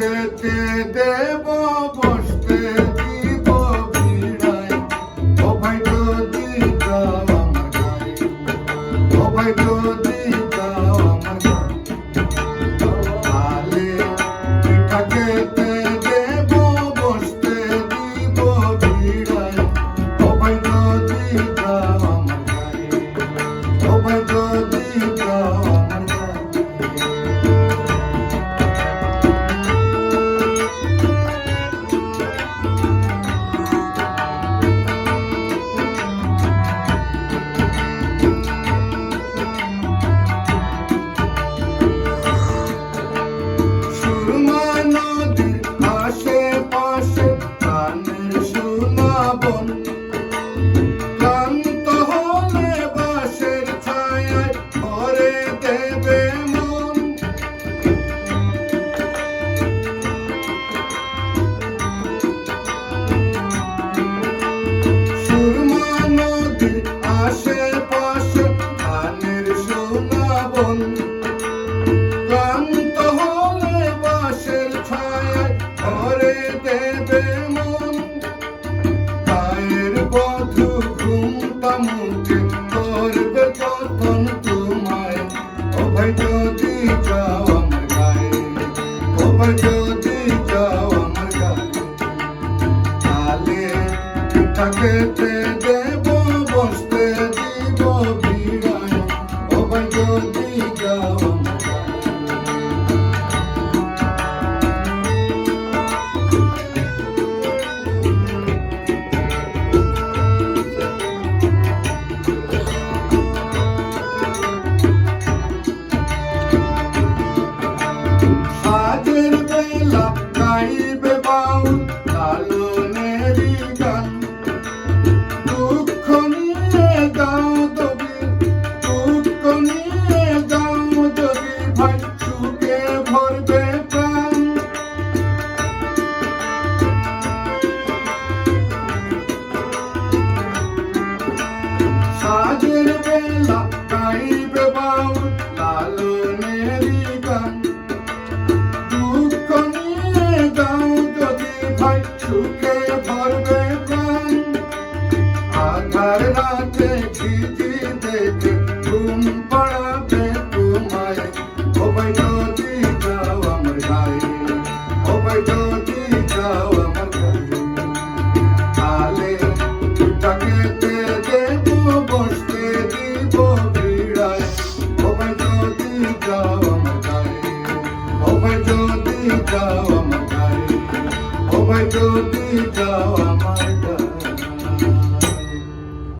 খেতে দেব বসতে দিব ভিড়ায় ও ভাই যদি যাও আমার গায়ে ও ভাই যদি যাও আমার গায়ে তালে পিঠা খেতে দেব বসতে দিব ভিড়ায় ও ভাই যদি যাও আমার গায়ে ও ভাই সুনাবন ক্লান্ত হলে বাসের ছায়ায় ঘরে দেবে মন। বধু ঘুমটা করবে তোমায়। যদি যাও আমার গায়ে যদি যাও আমার গায়ে। খেতে আজের বেলা গাইবে গান। সুখে ভরবে প্রাণ। আধার রাতে ঝিঝি দেখে ঘুম পড়াবে তোমায়। ও ভাই যদি যাও আমার গায়ে ও ভাই যদি যাও আমার গায়ে। তালে তাকেতে দেব বসতে দিব ভিড়ায় ও ভাই যদি যাও যদি যাও আমার